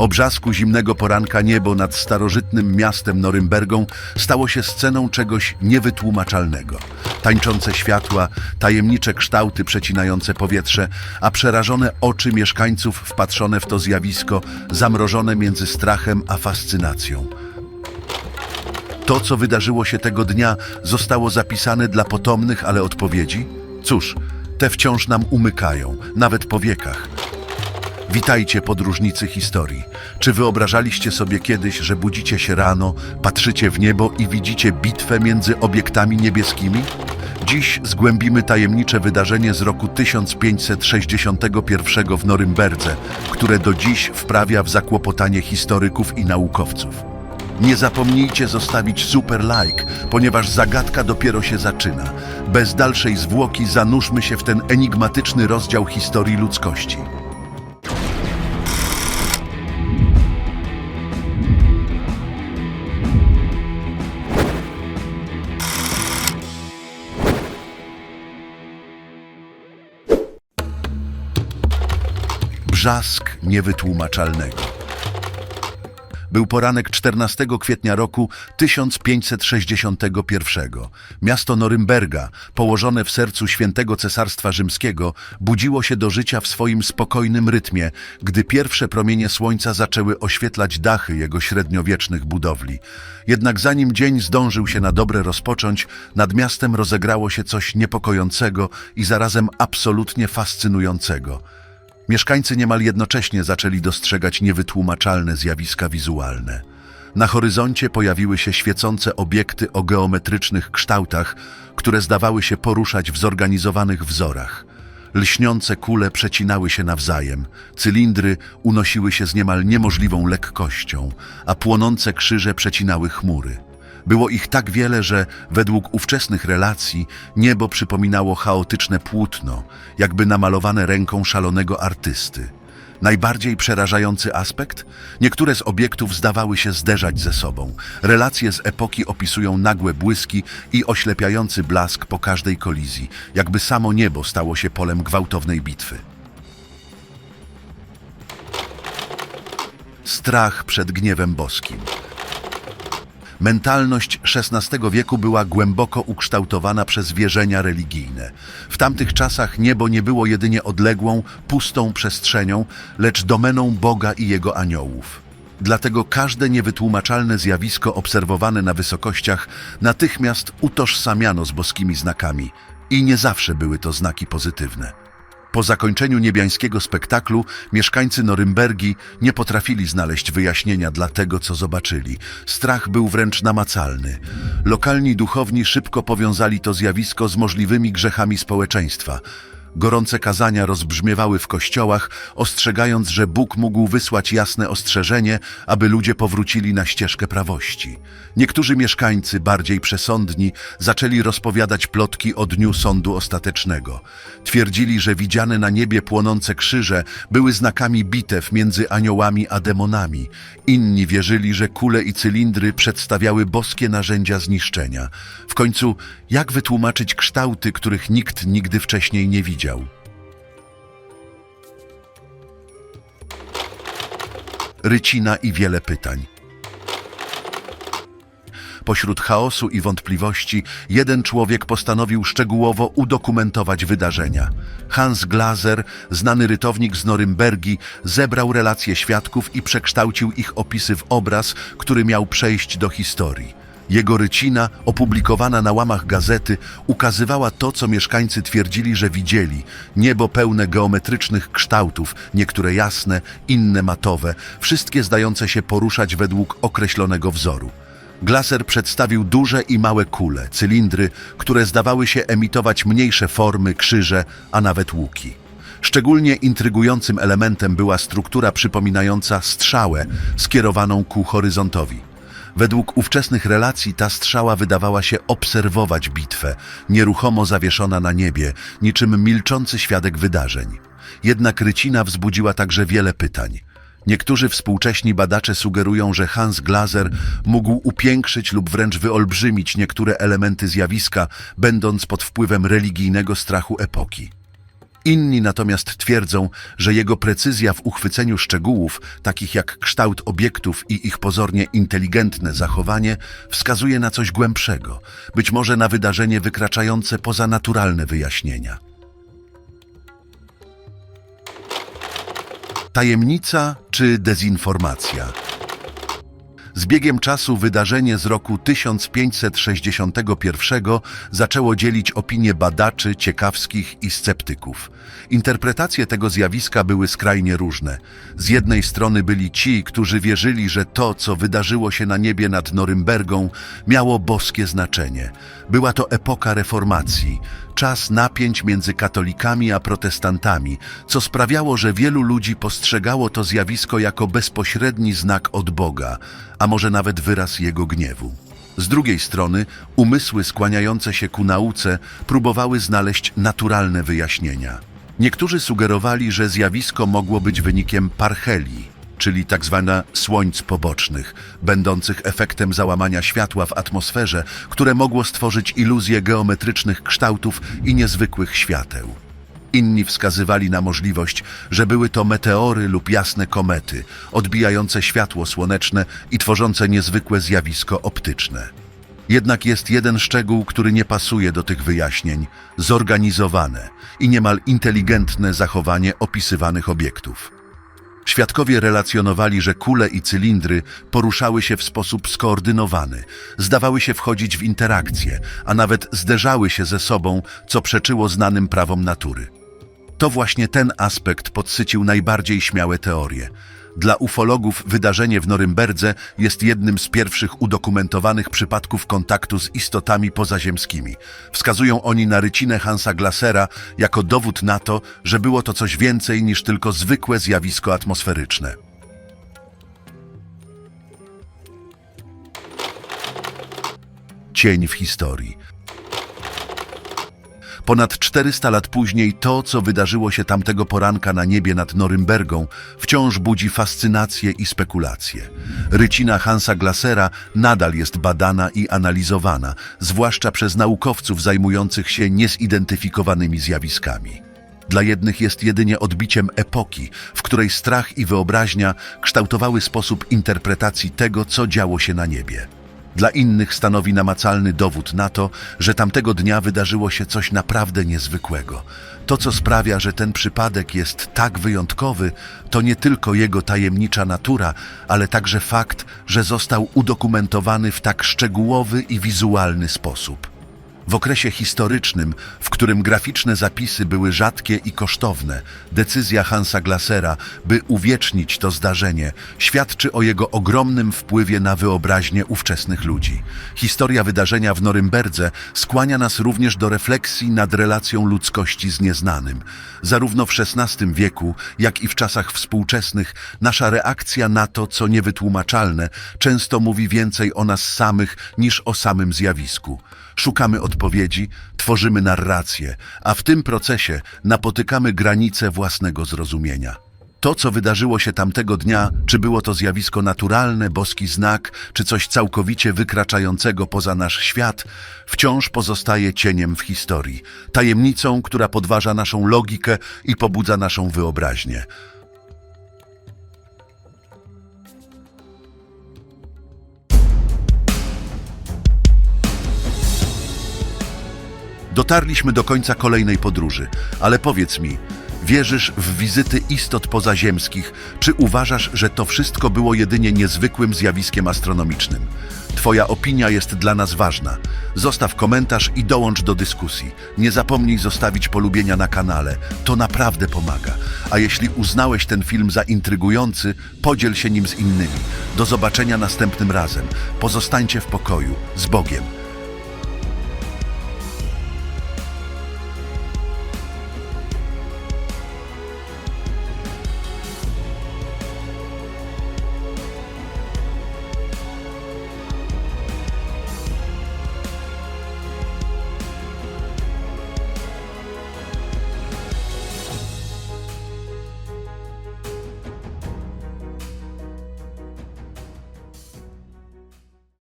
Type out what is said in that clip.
O brzasku zimnego poranka niebo nad starożytnym miastem Norymbergą stało się sceną czegoś niewytłumaczalnego. Tańczące światła, tajemnicze kształty przecinające powietrze, a przerażone oczy mieszkańców wpatrzone w to zjawisko, zamrożone między strachem a fascynacją. To, co wydarzyło się tego dnia, zostało zapisane dla potomnych, ale odpowiedzi? Cóż, te wciąż nam umykają, nawet po wiekach. Witajcie, podróżnicy historii. Czy wyobrażaliście sobie kiedyś, że budzicie się rano, patrzycie w niebo i widzicie bitwę między obiektami niebieskimi? Dziś zgłębimy tajemnicze wydarzenie z roku 1561 w Norymberdze, które do dziś wprawia w zakłopotanie historyków i naukowców. Nie zapomnijcie zostawić super like, ponieważ zagadka dopiero się zaczyna. Bez dalszej zwłoki zanurzmy się w ten enigmatyczny rozdział historii ludzkości. Brzask niewytłumaczalnego. Był poranek 14 kwietnia roku 1561. Miasto Norymberga, położone w sercu świętego Cesarstwa Rzymskiego, budziło się do życia w swoim spokojnym rytmie, gdy pierwsze promienie słońca zaczęły oświetlać dachy jego średniowiecznych budowli. Jednak zanim dzień zdążył się na dobre rozpocząć, nad miastem rozegrało się coś niepokojącego i zarazem absolutnie fascynującego – Mieszkańcy niemal jednocześnie zaczęli dostrzegać niewytłumaczalne zjawiska wizualne. Na horyzoncie pojawiły się świecące obiekty o geometrycznych kształtach, które zdawały się poruszać w zorganizowanych wzorach. Lśniące kule przecinały się nawzajem, cylindry unosiły się z niemal niemożliwą lekkością, a płonące krzyże przecinały chmury. Było ich tak wiele, że według ówczesnych relacji niebo przypominało chaotyczne płótno, jakby namalowane ręką szalonego artysty. Najbardziej przerażający aspekt? Niektóre z obiektów zdawały się zderzać ze sobą. Relacje z epoki opisują nagłe błyski i oślepiający blask po każdej kolizji, jakby samo niebo stało się polem gwałtownej bitwy. Strach przed gniewem boskim. Mentalność XVI wieku była głęboko ukształtowana przez wierzenia religijne. W tamtych czasach niebo nie było jedynie odległą, pustą przestrzenią, lecz domeną Boga i Jego aniołów. Dlatego każde niewytłumaczalne zjawisko obserwowane na wysokościach natychmiast utożsamiano z boskimi znakami i nie zawsze były to znaki pozytywne. Po zakończeniu niebiańskiego spektaklu mieszkańcy Norymbergi nie potrafili znaleźć wyjaśnienia dla tego, co zobaczyli. Strach był wręcz namacalny. Lokalni duchowni szybko powiązali to zjawisko z możliwymi grzechami społeczeństwa. Gorące kazania rozbrzmiewały w kościołach, ostrzegając, że Bóg mógł wysłać jasne ostrzeżenie, aby ludzie powrócili na ścieżkę prawości. Niektórzy mieszkańcy, bardziej przesądni, zaczęli rozpowiadać plotki o dniu sądu ostatecznego. Twierdzili, że widziane na niebie płonące krzyże były znakami bitew między aniołami a demonami. Inni wierzyli, że kule i cylindry przedstawiały boskie narzędzia zniszczenia. W końcu, jak wytłumaczyć kształty, których nikt nigdy wcześniej nie widział? Rycina i wiele pytań. Pośród chaosu i wątpliwości jeden człowiek postanowił szczegółowo udokumentować wydarzenia. Hans Glaser, znany rytownik z Norymbergi, zebrał relacje świadków i przekształcił ich opisy w obraz, który miał przejść do historii. Jego rycina, opublikowana na łamach gazety, ukazywała to, co mieszkańcy twierdzili, że widzieli. Niebo pełne geometrycznych kształtów, niektóre jasne, inne matowe, wszystkie zdające się poruszać według określonego wzoru. Glaser przedstawił duże i małe kule, cylindry, które zdawały się emitować mniejsze formy, krzyże, a nawet łuki. Szczególnie intrygującym elementem była struktura przypominająca strzałę skierowaną ku horyzontowi. Według ówczesnych relacji ta strzała wydawała się obserwować bitwę, nieruchomo zawieszona na niebie, niczym milczący świadek wydarzeń. Jednak Rycina wzbudziła także wiele pytań. Niektórzy współcześni badacze sugerują, że Hans Glaser mógł upiększyć lub wręcz wyolbrzymić niektóre elementy zjawiska, będąc pod wpływem religijnego strachu epoki. Inni natomiast twierdzą, że jego precyzja w uchwyceniu szczegółów, takich jak kształt obiektów i ich pozornie inteligentne zachowanie, wskazuje na coś głębszego, być może na wydarzenie wykraczające poza naturalne wyjaśnienia. Tajemnica czy dezinformacja? Z biegiem czasu wydarzenie z roku 1561 zaczęło dzielić opinie badaczy, ciekawskich i sceptyków. Interpretacje tego zjawiska były skrajnie różne. Z jednej strony byli ci, którzy wierzyli, że to, co wydarzyło się na niebie nad Norymbergą, miało boskie znaczenie. Była to epoka reformacji, czas napięć między katolikami a protestantami, co sprawiało, że wielu ludzi postrzegało to zjawisko jako bezpośredni znak od Boga, a może nawet wyraz Jego gniewu. Z drugiej strony, umysły skłaniające się ku nauce próbowały znaleźć naturalne wyjaśnienia. Niektórzy sugerowali, że zjawisko mogło być wynikiem parchelii, czyli tak zwana słońc pobocznych, będących efektem załamania światła w atmosferze, które mogło stworzyć iluzję geometrycznych kształtów i niezwykłych świateł. Inni wskazywali na możliwość, że były to meteory lub jasne komety, odbijające światło słoneczne i tworzące niezwykłe zjawisko optyczne. Jednak jest jeden szczegół, który nie pasuje do tych wyjaśnień zorganizowane i niemal inteligentne zachowanie opisywanych obiektów. Świadkowie relacjonowali, że kule i cylindry poruszały się w sposób skoordynowany, zdawały się wchodzić w interakcje, a nawet zderzały się ze sobą, co przeczyło znanym prawom natury. To właśnie ten aspekt podsycił najbardziej śmiałe teorie. Dla ufologów wydarzenie w Norymberdze jest jednym z pierwszych udokumentowanych przypadków kontaktu z istotami pozaziemskimi. Wskazują oni na rycinę Hansa Glassera jako dowód na to, że było to coś więcej niż tylko zwykłe zjawisko atmosferyczne. Cień w historii. Ponad 400 lat później to, co wydarzyło się tamtego poranka na niebie nad Norymbergą, wciąż budzi fascynację i spekulacje. Rycina Hansa Glassera nadal jest badana i analizowana, zwłaszcza przez naukowców zajmujących się niezidentyfikowanymi zjawiskami. Dla jednych jest jedynie odbiciem epoki, w której strach i wyobraźnia kształtowały sposób interpretacji tego, co działo się na niebie. Dla innych stanowi namacalny dowód na to, że tamtego dnia wydarzyło się coś naprawdę niezwykłego. To, co sprawia, że ten przypadek jest tak wyjątkowy, to nie tylko jego tajemnicza natura, ale także fakt, że został udokumentowany w tak szczegółowy i wizualny sposób. W okresie historycznym, w którym graficzne zapisy były rzadkie i kosztowne, decyzja Hansa Glassera, by uwiecznić to zdarzenie, świadczy o jego ogromnym wpływie na wyobraźnię ówczesnych ludzi. Historia wydarzenia w Norymberdze skłania nas również do refleksji nad relacją ludzkości z nieznanym. Zarówno w XVI wieku, jak i w czasach współczesnych, nasza reakcja na to, co niewytłumaczalne, często mówi więcej o nas samych niż o samym zjawisku. Szukamy odpowiedzi, tworzymy narrację, a w tym procesie napotykamy granice własnego zrozumienia. To, co wydarzyło się tamtego dnia, czy było to zjawisko naturalne, boski znak, czy coś całkowicie wykraczającego poza nasz świat, wciąż pozostaje cieniem w historii, tajemnicą, która podważa naszą logikę i pobudza naszą wyobraźnię. Dotarliśmy do końca kolejnej podróży, ale powiedz mi, wierzysz w wizyty istot pozaziemskich, czy uważasz, że to wszystko było jedynie niezwykłym zjawiskiem astronomicznym? Twoja opinia jest dla nas ważna. Zostaw komentarz i dołącz do dyskusji. Nie zapomnij zostawić polubienia na kanale, to naprawdę pomaga. A jeśli uznałeś ten film za intrygujący, podziel się nim z innymi. Do zobaczenia następnym razem. Pozostańcie w pokoju. Z Bogiem.